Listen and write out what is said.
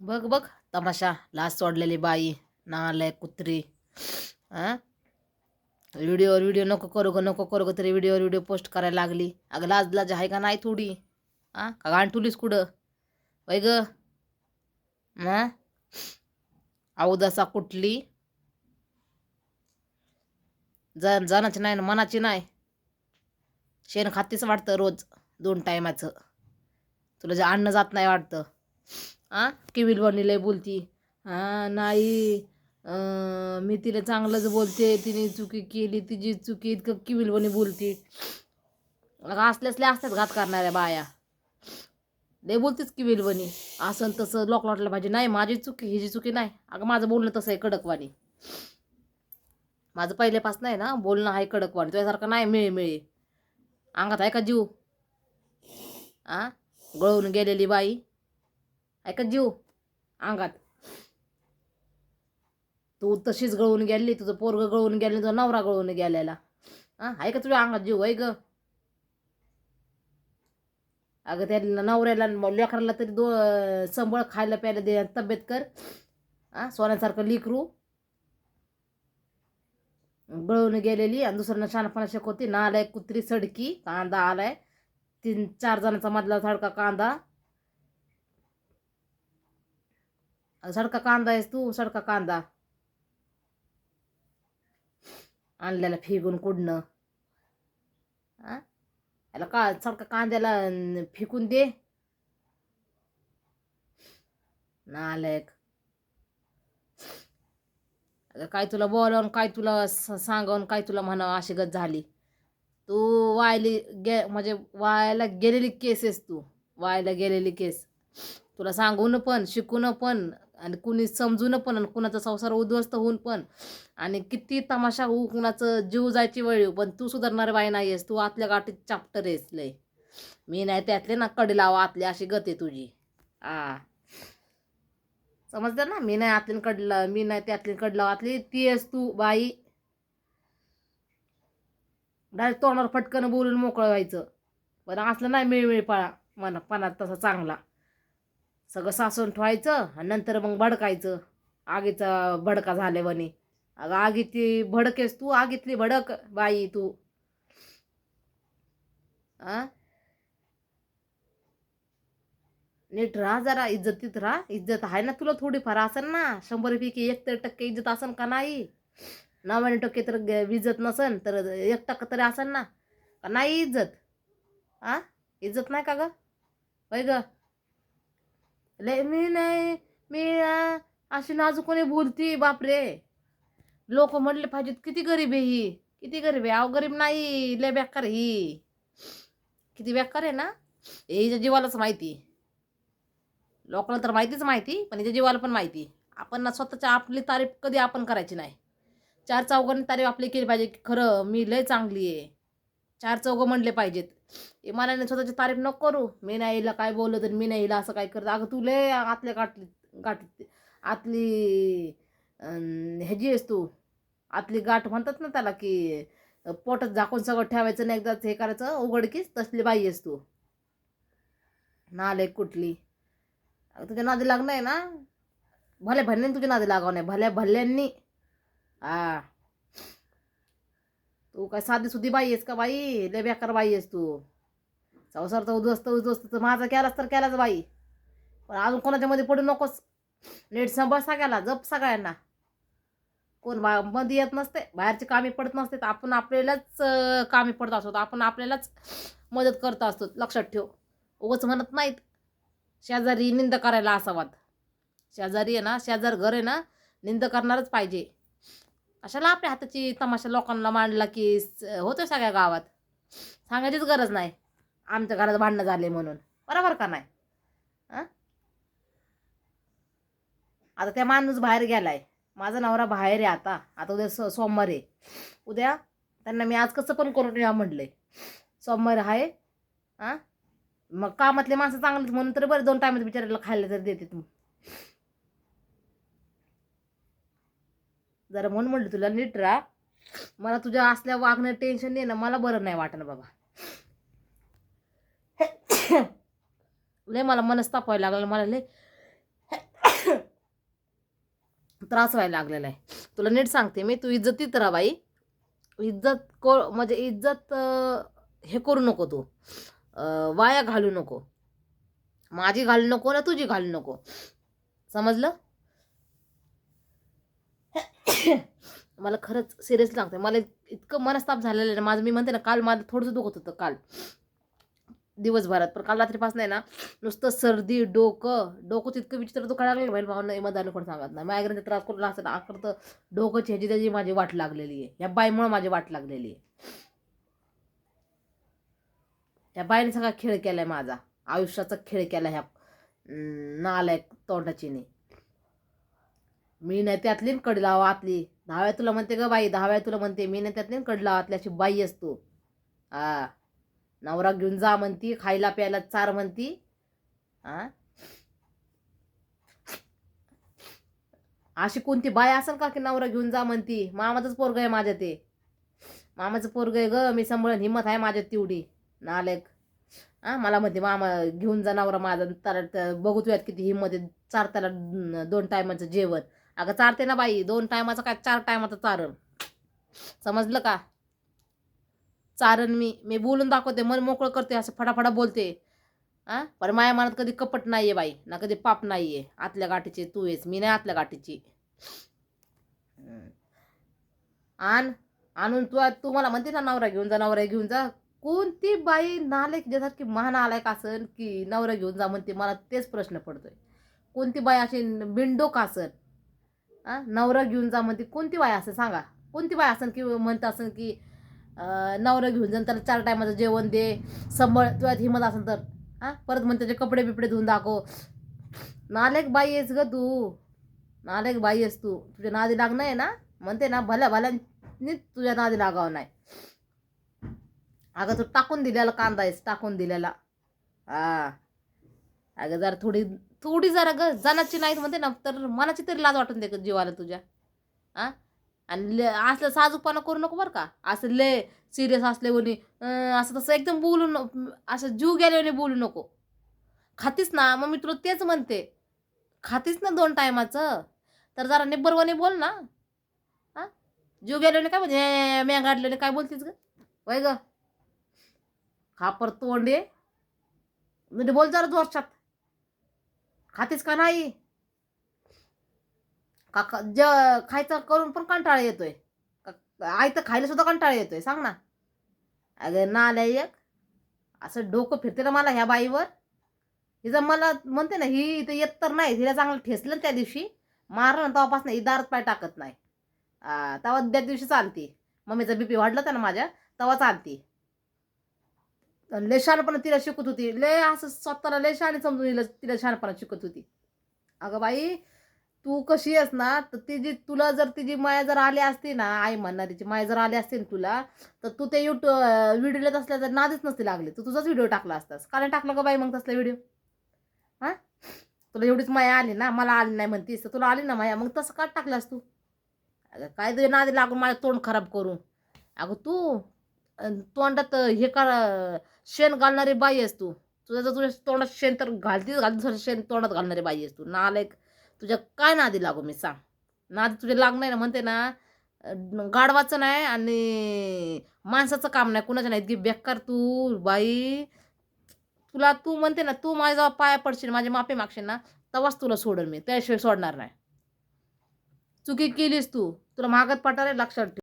बघ बघ तमाशा. लाच सोडलेली बाई नालाय कुत्री. हां व्हिडिओवर व्हिडिओ नको करू ग नको करू ग तरी व्हिडिओवर व्हिडिओ पोस्ट करायला लागली. अगं लाज लाज आहे का नाही थोडी? हां का गांठुलीस कुठं? वै ग. हां अवदसा कुठली? ज जनाची नाही ना मनाची नाही. शेण खातीच वाटतं रोज दोन टायमाचं. तुला जे अन्न जात नाही वाटतं. आ? किविल लय बोलती. हा नाही मी तिला चांगलंच बोलते. तिने चुकी केली तिची चुकी इतकं किविलवणी बोलती. अगं असले असतात घात करणाऱ्या बाया. लय बोलतेच किविलवणी असं तसं लोक वाटलं पाहिजे नाही माझी चुकी हिची चुकी नाही. अगं माझं बोलणं तसं आहे कडकवाणी. माझं पहिल्यापासून आहे ना बोलणं आहे कडकवाणी. तुझ्यासारखं नाही मिळे मिळे अंगात आहे का जीव? आ? गळून गेलेली बाई. ऐकत जीव. अंगात. तू तशीच गळून गेली तुझं पोरग गळून गेले तुझा नवरा गळून गेलेला. हा ऐका तुझ्या अंगात जीव आहे ग. अगं त्या नवऱ्याला लेकराला तरी दो संबळ खायला प्यायला दे तब्येत कर. हा सोन्यासारखं लिकरू गळून गेलेली आणि दुसऱ्यांना शहाणपणा ना नालाय कुत्री सडकी कांदा आलाय. तीन चार जणांचा मधला सडका कांदा अगं सडका कांदा आहेस तू सडका कांदा. आणलेला फेकून कुडणं. आ? याला का सडका कांद्याला फेकून दे. नालायक काय तुला बोलावून काय तुला सांगावून काय तुला म्हणावं अशी गत झाली. तू वायली गे म्हणजे वायाला गेलेली केस आहेस तू. वायाला गेलेली केस. तुला सांगून पण शिकून पण आणि कुणी समजून पण आणि कुणाचा संसार उद्ध्वस्त होऊन पण. आणि किती तमाशा होऊ कुणाचं जीव जायची वेळ येऊ पण तू सुधारणार बाई नाही आहेस तू आतल्या गाठीत चाप्टर आहेस लय. मी नाही त्यातले ना कडे लावा आतली अशी गत आहे तुझी. आ. समजलं ना? मी नाही आतली कडला मी नाही त्यातली कडला आतली ती आहेस तू बाई. डायरेक्ट तोंडावर फटकन बोलून मोकळं व्हायचं. पण असलं नाही मिळमिळपाळा मना पणात तसा चांगला. सगळं सासून ठेवायचं आणि नंतर मग भडकायचं. आगीचा भडका झाले म्हणे अगं आगीची भडकेस तू आगीतली भडक बाई तू. आ? नीट राहा जरा इज्जतीत राहा. इज्जत आहे ना तुला थोडीफार असेल ना? शंभरपैकी एक तर टक्के इज्जत असेल का नाही? नव्याण्णव टक्के तर इज्जत नसेल तर एक टक्का तरी असेल ना? का नाही इज्जत? आ? इज्जत नाही का ग? वय ग? लय मी नाही मी अशी अशी कोणी बोलती बापरे. लोक म्हणले पाहिजेत किती गरीब आहे ही किती गरीब आहे. अव गरीब नाही लय बेकार ही. किती बेकार आहे ना. हे हिच्या जीवालाच माहिती. लोकांना तर माहितीच माहिती पण हिच्या जीवाला पण माहिती. आपण ना स्वतःच्या आपली तारीफ कधी आपण करायची नाही. चार चौघांनी तारीफ आपली केली पाहिजे की खरं मी लय चांगली आहे. चार चौघं म्हणले पाहिजेत. इमानाने स्वतःची तारीफ नको करू. मी नाही हिला काय बोललं तर मी नाही हिला असं काय करत. अगं तू लय आतल्या गाठली गाठी आतली ह्याची आहेस तू आतली गाठ म्हणतात ना त्याला की पोटात झाकून सगळं ठेवायचं नाही एकदाच हे करायचं उघडकीच तसली बाई आहेस तू. नाले कुठली. तुझ्या नादी लागणं आहे ना? भले भल्यांनी तुझ्या नादी लागावं नाही. भल्या भल्यांनी हा तू काय साधी सुधी बाई आहेस का बाई? लय बेकार बाई आहेस तू. संसारचा तर उद्ध्वस्त उद्ध्वस्त तर माझा केलाच तर केलाच बाई. पण अजून कोणाच्या मध्ये पडू नकोस. नीट सांभाळ सगळ्याला जप सगळ्यांना. कोण बा मध्ये येत नसते बाहेरची कामे पडत नसते तर आपण आपल्यालाच कामे पडत असतो. आपण आपल्यालाच मदत करत असतो. लक्षात ठेव. उगच म्हणत नाहीत शेजारी निंद करायला असावात. शेजारी आहे ना शेजार घर आहे ना निंद करणारच पाहिजे. अशाला आपल्या हाताची तमाशा लोकांना मांडला की होतो सगळ्या गावात. सांगायचीच गरज नाही. आमच्या घरात भांडणं झाले म्हणून. बरोबर का नाही? आता त्या माणूस बाहेर गेलाय. माझा नवरा बाहेर आहे आता. आता उद्या सो सोमवार आहे. उद्या त्यांना मी आज कसं पण करून या म्हटलंय. सोमवार आहे. हां मग कामातले माणसं चांगलीच म्हणून तर बरं दोन टायमात बिचारायला खायला तरी देते तुम्ही जरा म्हणून म्हटलं तुला नीट राहा. मला तुझ्या असल्या वागणं टेन्शन नाही ना मला बरं नाही वाटणं बाबा. लय मला मनस्ताप व्हायला लागला मला लय त्रास व्हायला लागलेला आहे. तुला नीट सांगते मी तू इज्जतीत राहा बाई. इज्जत को म्हणजे इज्जत हे करू नको तू. वाया घालू नको. माझी घालू नको ना तुझी घालू नको. समजलं? मला खरंच सिरियसली सांगते. मला इतकं मनस्ताप झालेलं आहे ना माझं मी म्हणते ना काल माझं थोडंसं दुखत होतं काल. दिवसभरात. पण काल रात्रीपासून आहे ना नुसतं सर्दी डोकं डोकं तितकं विचित्र दुखायला लागलं बाई भावना इमादाने कोण सांगत नाही. मायग्रेनचा त्रास करून असं आखर तर डोकं ह्याची त्याची माझी वाट लागलेली आहे. या बाईमुळे माझी वाट लागलेली आहे. या बाईने सगळा खेळ केला आहे माझा. आयुष्याचा खेळ केला ह्या अं, नालायक तोंडाचीने. मी नाही त्यातली न कडला आतली दहाव्या तुला म्हणते ग बाई दहाव्या तुला म्हणते मी नाही त्यातली न कडला आतल्याची अशी बाई असतो. हा नवरा घेऊन जा म्हणती खायला प्यायला चार म्हणती. हा अशी कोणती बाय असेल का की नवरा घेऊन जा म्हणती? मामाचंच पोरग आहे माझ्या ते. मामाचं पोरग आहे ग मी सांभाळून हिंमत आहे माझ्यात तेवढी. नालेक हा मला म्हणते मामा घेऊन जा नवरा माझा तर त्या- बघू तुझ्यात किती हिंमत आहे. चार त्याला दोन टायमाचं जेवण. अगं चारते ना बाई दोन टायमाचं काय चार टायमाचं चारण. समजलं का? चारण मी मी बोलून दाखवते मन मोकळं करते असं फटाफटा बोलते. हा पण माझ्या मनात कधी कपट नाही आहे बाई ना कधी पाप नाही आहे आतल्या गाठीची तू आहेस मी नाही आतल्या गाठीची. आण आणून तू तू मला म्हणते ना नवरा घेऊन जा नवरा घेऊन जा. कोणती बाई नालायक ज्यासारखी महान आलायक असन की नवरा घेऊन जा म्हणते मला तेच प्रश्न पडतोय. कोणती बाई अशी बिंडोक असन? हा नवरा घेऊन जा म्हणते. कोणती बाय असेल सांगा. कोणती बाई असेल की म्हणत असेल की नवरं नवरा घेऊन जा त्याला चार टायमाचं जेवण दे संभळ तुझ्यात हिमत असेल तर. हां परत म्हणते त्याचे कपडे बिपडे धुवून दाखव. नालेक बाई आहेस ग तू. नालेक बाई आहेस तू. तुझ्या नादी लागणं आहे ना? म्हणते ना भल्या भल्यानी तुझ्या नादी लागावं नाही. अगं तू टाकून दिलेला कांदा आहेस टाकून दिलेला. हा अगं जरा थोडी थोडी जरा ग जनाची नाहीत म्हणते ना तर मनाची तरी लाज वाटून दे ग जीवाला तुझ्या. हा आणि ल असलं साजूकपणा करू नको बरं का? असं ले सिरियस असल्यावर असं तसं एकदम बोलू न असं जीव गेल्याने बोलू नको. खातीस ना मग मी तुला तेच म्हणते. खातीस ना दोन टायमाचं तर जरा निब्बरवाने बोल ना. हा जीव गेल्याने काय म्हणजे म्या गाडल्याने काय बोलतीस ग? वय ग. खापर तोंडे. म्हणजे बोल जरा जोरशात खातेस का नाही? का ज खायचं करून पण कंटाळा येतोय. का- आई तर खायला सुद्धा कंटाळा येतोय सांग ना. अगं ना आल्या एक असं डोकं फिरते ना मला ह्या बाईवर. हिचं मला म्हणते ना ही इथं येत तर नाही हिला चांगलं ठेसलं त्या दिवशी. मारलं ना तेव्हापासून ही दारात पाय टाकत नाही. तेव्हा त्या दिवशी चालती. मम्मीचा बीपी वाढला होता ना माझ्या तेव्हा चालती. लय शहाणपणा तिला शिकत होती. लय असं स्वतःला लय शहाणी समजून तिला तिला शहाणपणा शिकत होती. अगं बाई तू कशी आहेस ना तर ती जी तुला जर तिची माया जर आली असती ना आई म्हणणारीची माया जर आली असती ना तुला तर तू ते युट्यूब व्हिडिओ असल्या तर नादीच नसते लागले. तू तुझाच व्हिडिओ टाकला असतास. कारण टाकला का बाई मग तसला व्हिडिओ हां? तुला एवढीच माया आली ना मला आली नाही म्हणतीस तर तुला आली ना माया मग तसं का टाकलास तू? अगं काय तुझ्या नादी लागून माझं तोंड खराब करून अगं तू तोंडात हे का शेण घालणारी बाई आहेस तू. तुझ्या जर तुझ्या तोंडात शेण तर घालतीच घालती शेण तोंडात घालणारी बाई आहेस तू. नालायक तुझ्या काय नादी लागू मी सांग. नादी तुझे लाग नाही ना म्हणते ना गाडवाचं गाढवाचं नाही आणि माणसाचं काम नाही कुणाचं नाही इतकी बेकार तू बाई. तुला तू म्हणते ना तू माझ्या जेव्हा पाया पडशील माझे माफी मागशील ना तेव्हाच तुला सोडल मी. त्याशिवाय सोडणार नाही. चुकी केलीस तू. तुला मागत पटार लक्षात ठेव.